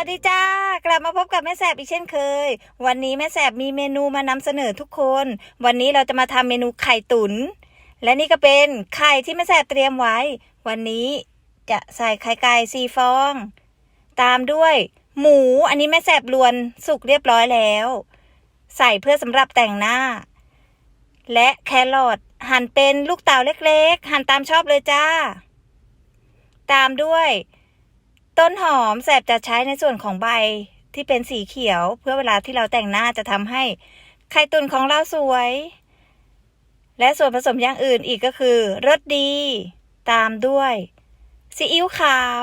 วัสดีจ้ากลับมาพบกับแม่แสบอีกเช่นเคย วันนี้แม่แสบมีเมนูมานำเสนอทุกคน วันนี้เราจะมาทำเมนูไข่ตุนและนี่ก็เป็นไข่ที่แม่แสบเตรียมไว้ วันนี้จะใส่ไข่ไก่สี่ฟอง ตามด้วย หมูอันนี้แม่แสบลวนสุกเรียบร้อยแล้ว ใส่เพื่อสำหรับแต่งหน้า และแครอทหั่นเป็นลูกเต๋าเล็กๆ หั่นตามชอบเลยจ้า ตามด้วย ต้นหอมแสบจะใช้ในส่วนของใบที่เป็นสีเขียว เพื่อเวลาที่เราแต่งหน้าจะทำให้ไข่ตุนของเราสวย และส่วนผสมอย่างอื่นอีกก็คือรสดี ตามด้วยซีอิ๊วขาว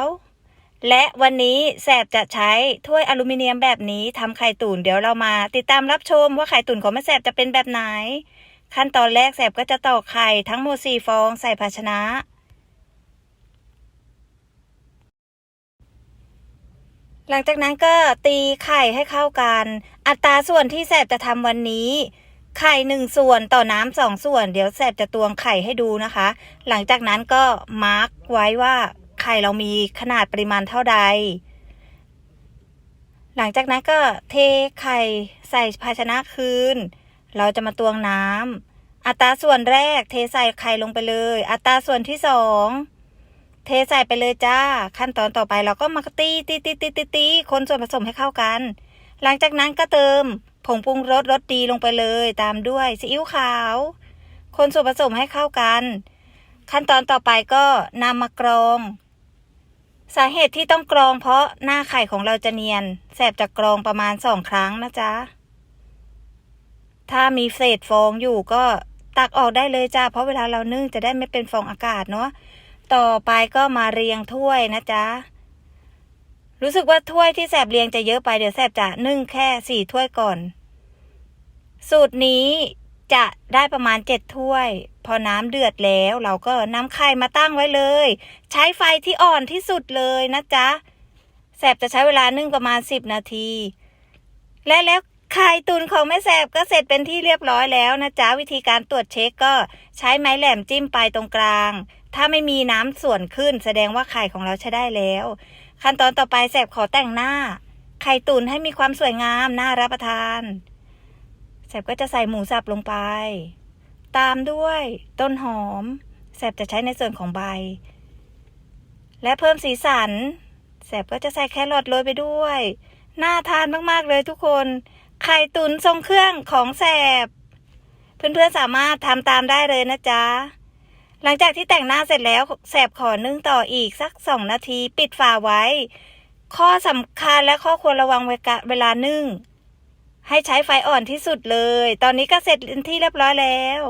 และวันนี้แสบจะใช้ถ้วยอลูมิเนียมแบบนี้ทำไข่ตุนเดี๋ยวเรามา ติดตามรับชมว่าไข่ตุนของแม่แสบจะเป็นแบบไหน ขั้นตอนแรกแสบก็จะตอกไข่ทั้งหมดสี่ฟองใส่ภาชนะ หลังจากนั้นก็ตีไข่ให้เข้ากัน อัตราส่วนที่แสบจะทำวันนี้ ไข่หนึ่งส่วนต่อน้ำสองส่วน เดี๋ยวแสบจะตวงไข่ให้ดูนะคะ หลังจากนั้นก็มาร์กไว้ว่าไข่เรามีขนาดปริมาณเท่าใด หลังจากนั้นก็เทไข่ใส่ภาชนะคืน เราจะมาตวงน้ำอัตราส่วนแรกเทใส่ไข่ลงไปเลย อัตราส่วนที่สอง เทใส่ไปเลยจ้า ขั้นตอนต่อไปเราก็มาตีตีตีตีตีตีคนส่วนผสมให้เข้ากัน หลังจากนั้นก็เติมผงปรุงรสรสดีลงไปเลย ตามด้วยซีอิ๊วขาว คนส่วนผสมให้เข้ากัน ขั้นตอนต่อไปก็นำมากรอง สาเหตุที่ต้องกรองเพราะหน้าไข่ของเราจะเนียนแสบจะกรองประมาณสองครั้งนะจ๊ะ ถ้ามีเศษฟองอยู่ก็ตักออกได้เลยจ้าเพราะเวลาเรานึ่งจะได้ไม่เป็นฟองอากาศเนาะ ต่อไปก็มาเรียงถ้วยนะจ๊ะ รู้สึกว่าถ้วยที่แสบเรียงจะเยอะไปเดี๋ยวแสบจะนึ่งแค่สี่ถ้วยก่อน สูตรนี้จะได้ประมาณเจ็ดถ้วย พอน้ำเดือดแล้วเราก็นำไข่มาตั้งไว้เลย ใช้ไฟที่อ่อนที่สุดเลยนะจ๊ะ แสบจะใช้เวลานึ่งประมาณสิบนาที และแล้วไข่ตุนของแม่แสบก็เสร็จเป็นที่เรียบร้อยแล้วนะจ๊ะ วิธีการตรวจเช็คก็ใช้ไม้แหลมจิ้มไปตรงกลาง ถ้าไม่มีน้ำส่วนขึ้น แสดงว่าไข่ของเราใช้ได้แล้ว ขั้นตอนต่อไปแสบขอแต่งหน้า ไข่ตุ๋นให้มีความสวยงามน่ารับประทาน แสบก็จะใส่หมูสับลงไป ตามด้วยต้นหอม แสบจะใช้ในส่วนของใบ และเพิ่มสีสัน แสบก็จะใส่แครอทโรยไปด้วย น่าทานมากๆเลยทุกคน ไข่ตุ๋นทรงเครื่องของแสบ เพื่อนๆสามารถทำตามได้เลยนะจ๊ะ หลังจากที่แต่งหน้าเสร็จแล้วแสบขอนึ่งต่ออีกสักสองนาที ปิดฝาไว้ ข้อสำคัญและข้อควรระวังเวลานึ่ง ให้ใช้ไฟอ่อนที่สุดเลย ตอนนี้ก็เสร็จที่เรียบร้อยแล้ว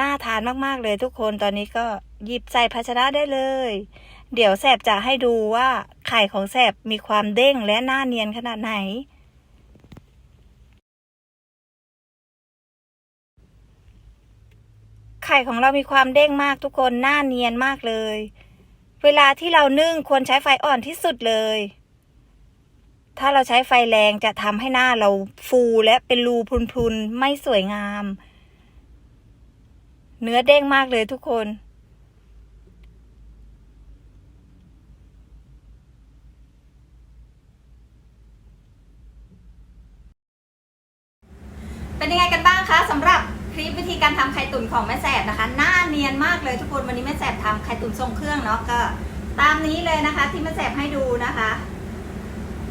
น่าทานมากๆเลยทุกคนตอนนี้ก็หยิบใส่ภาชนะได้เลย เดี๋ยวแสบจะให้ดูว่าไข่ของแสบมีความเด้งและหน้าเนียนขนาดไหน ข่ของเรามีความเด้งมากทุกคนหน้าเนียนมากเลย เวลาที่เรานึ่งควรใช้ไฟอ่อนที่สุดเลย ถ้าเราใช้ไฟแรงจะทำให้หน้าเราฟูและเป็นรูพรุนๆไม่สวยงาม เนื้อเด้งมากเลยทุกคน เป็นยังไงกันบ้างคะสำหรับ คลิปวิธีการทำไข่ตุ๋นของแม่แสบนะคะหน้าเนียนมากเลยทุกคนวันนี้แม่แสบทำไข่ตุ๋นทรงเครื่องเนาะก็ ตามนี้เลยนะคะ ที่แม่แสบให้ดูนะคะ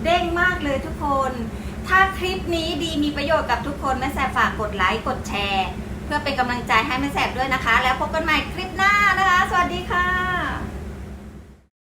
เด้งมากเลยทุกคน ถ้าคลิปนี้ดีมีประโยชน์กับทุกคนแม่แสบฝากกดไลค์กดแชร์ เพื่อเป็นกำลังใจให้แม่แสบด้วยนะคะ แล้วพบกันใหม่คลิปหน้านะคะ สวัสดีค่ะ